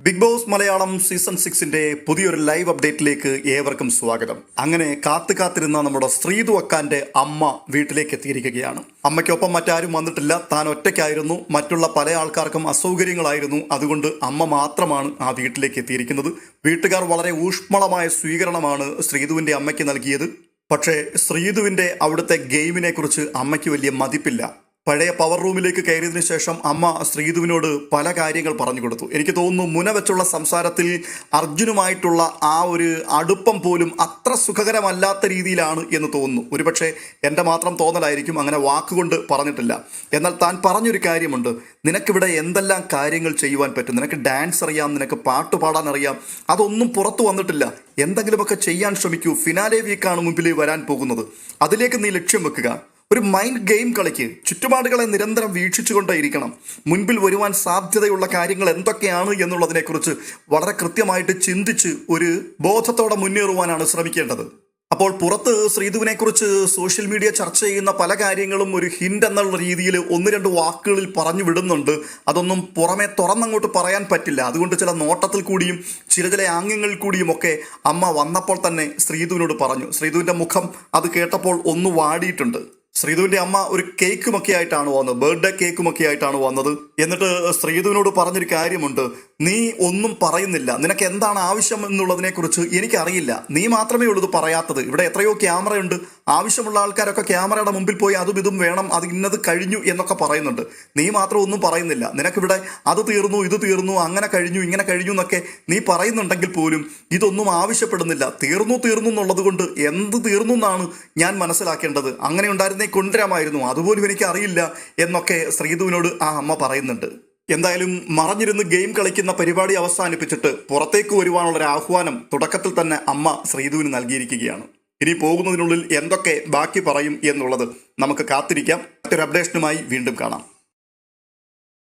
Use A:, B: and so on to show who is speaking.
A: Big Boss Malayalam season സിക്സിന്റെ പുതിയൊരു live അപ്ഡേറ്റിലേക്ക് ഏവർക്കും സ്വാഗതം. അങ്ങനെ കാത്തു കാത്തിരുന്ന നമ്മുടെ ശ്രീതു അക്കാന്റെ അമ്മ വീട്ടിലേക്ക് എത്തിയിരിക്കുകയാണ്. അമ്മയ്ക്കൊപ്പം മറ്റാരും വന്നിട്ടില്ല. താൻ ഒറ്റയ്ക്കായിരുന്നു. മറ്റുള്ള പല ആൾക്കാർക്കും അസൗകര്യങ്ങളായിരുന്നു. അതുകൊണ്ട് അമ്മ മാത്രമാണ് ആ വീട്ടിലേക്ക് എത്തിയിരിക്കുന്നത്. വീട്ടുകാർ വളരെ ഊഷ്മളമായ സ്വീകരണമാണ് ശ്രീതുവിന്റെ അമ്മയ്ക്ക് നൽകിയത്. പക്ഷേ ശ്രീതുവിന്റെ അവിടുത്തെ ഗെയിമിനെ കുറിച്ച് അമ്മയ്ക്ക് വലിയ മതിപ്പില്ല. പഴയ പവർ റൂമിലേക്ക് കയറിയതിനു ശേഷം അമ്മ ശ്രീധുവിനോട് പല കാര്യങ്ങൾ പറഞ്ഞു കൊടുത്തു. എനിക്ക് തോന്നുന്നു മുന വെച്ചുള്ള സംസാരത്തിൽ അർജുനുമായിട്ടുള്ള ആ ഒരു അടുപ്പം പോലും അത്ര സുഖകരമല്ലാത്ത രീതിയിലാണ് എന്ന് തോന്നുന്നു. ഒരുപക്ഷെ എന്റെ മാത്രം തോന്നലായിരിക്കും അങ്ങനെ വാക്കുകൊണ്ട് പറഞ്ഞിട്ടില്ല. എന്നാൽ താൻ പറഞ്ഞൊരു കാര്യമുണ്ട്. നിനക്കിവിടെ എന്തെല്ലാം കാര്യങ്ങൾ ചെയ്യുവാൻ പറ്റും? നിനക്ക് ഡാൻസ് അറിയാം നിനക്ക് പാട്ട് പാടാൻ അറിയാം. അതൊന്നും പുറത്തു വന്നിട്ടില്ല. എന്തെങ്കിലുമൊക്കെ ചെയ്യാൻ ശ്രമിക്കൂ. ഫിനാലെ വീക്കാണ് മുമ്പിൽ വരാൻ പോകുന്നത്. അതിലേക്ക് നീ ലക്ഷ്യം വെക്കുക. ഒരു മൈൻഡ് ഗെയിം കളിക്ക് ചുറ്റുപാടുകളെ നിരന്തരം വീക്ഷിച്ചുകൊണ്ടേയിരിക്കണം. മുൻപിൽ വരുവാൻ സാധ്യതയുള്ള കാര്യങ്ങൾ എന്തൊക്കെയാണ് എന്നുള്ളതിനെക്കുറിച്ച് വളരെ കൃത്യമായിട്ട് ചിന്തിച്ച് ഒരു ബോധത്തോടെ മുന്നേറുവാനാണ് ശ്രമിക്കേണ്ടത്. അപ്പോൾ പുറത്ത് ശ്രീധുവിനെക്കുറിച്ച് സോഷ്യൽ മീഡിയ ചർച്ച ചെയ്യുന്ന പല കാര്യങ്ങളും ഒരു ഹിന്റ് എന്നുള്ള രീതിയിൽ ഒന്ന് രണ്ട് വാക്കുകളിൽ പറഞ്ഞു വിടുന്നുണ്ട്. അതൊന്നും പുറമെ തുറന്നങ്ങോട്ട് പറയാൻ പറ്റില്ല. അതുകൊണ്ട് ചില നോട്ടത്തിൽ കൂടിയും ചില ചില ആംഗ്യങ്ങളിൽ കൂടിയും ഒക്കെ അമ്മ വന്നപ്പോൾ തന്നെ ശ്രീധുവിനോട് പറഞ്ഞു. ശ്രീധുവിന്റെ മുഖം അത് കേട്ടപ്പോൾ ഒന്ന് വാടിയിട്ടുണ്ട്. ശ്രീധുവിന്റെ അമ്മ ഒരു കേക്കുമൊക്കെ ആയിട്ടാണ് വന്നത് ബർത്ത്ഡേ കേക്കുമൊക്കെ ആയിട്ടാണ് വന്നത്. എന്നിട്ട് ശ്രീധുവിനോട് പറഞ്ഞൊരു കാര്യമുണ്ട്. നീ ഒന്നും പറയുന്നില്ല. നിനക്ക് എന്താണ് ആവശ്യം എന്നുള്ളതിനെ കുറിച്ച് എനിക്കറിയില്ല. നീ മാത്രമേ ഉള്ളൂ പറയാത്തത്. ഇവിടെ എത്രയോ ക്യാമറയുണ്ട്. ആവശ്യമുള്ള ആൾക്കാരൊക്കെ ക്യാമറയുടെ മുമ്പിൽ പോയി അതും ഇതും വേണം അത് ഇന്നത് കഴിഞ്ഞു എന്നൊക്കെ പറയുന്നുണ്ട്. നീ മാത്രം ഒന്നും പറയുന്നില്ല. നിനക്കിവിടെ അത് തീർന്നു ഇത് തീർന്നു അങ്ങനെ കഴിഞ്ഞു ഇങ്ങനെ കഴിഞ്ഞു എന്നൊക്കെ നീ പറയുന്നുണ്ടെങ്കിൽ പോലും ഇതൊന്നും ആവശ്യപ്പെടുന്നില്ല. തീർന്നു തീർന്നു എന്നുള്ളത് കൊണ്ട് എന്ത് തീർന്നു എന്നാണ് ഞാൻ മനസ്സിലാക്കേണ്ടത്. അങ്ങനെ ഉണ്ടായിരുന്നേ കൊണ്ടുവരാമായിരുന്നു. അതുപോലും എനിക്ക് അറിയില്ല എന്നൊക്കെ ശ്രീധുവിനോട് ആ അമ്മ പറയുന്നുണ്ട്. എന്തായാലും മറഞ്ഞിരുന്ന് ഗെയിം കളിക്കുന്ന പരിപാടി അവസാനിപ്പിച്ചിട്ട് പുറത്തേക്ക് വരുവാനുള്ള ഒരു ആഹ്വാനം തുടക്കത്തിൽ തന്നെ അമ്മ ശ്രീധുവിന് നൽകിയിരിക്കുകയാണ്. ഇനി പോകുന്നതിനുള്ളിൽ എന്തൊക്കെ ബാക്കി പറയും എന്നുള്ളത് നമുക്ക് കാത്തിരിക്കാം. മറ്റൊരു അപ്ഡേഷനുമായി വീണ്ടും കാണാം.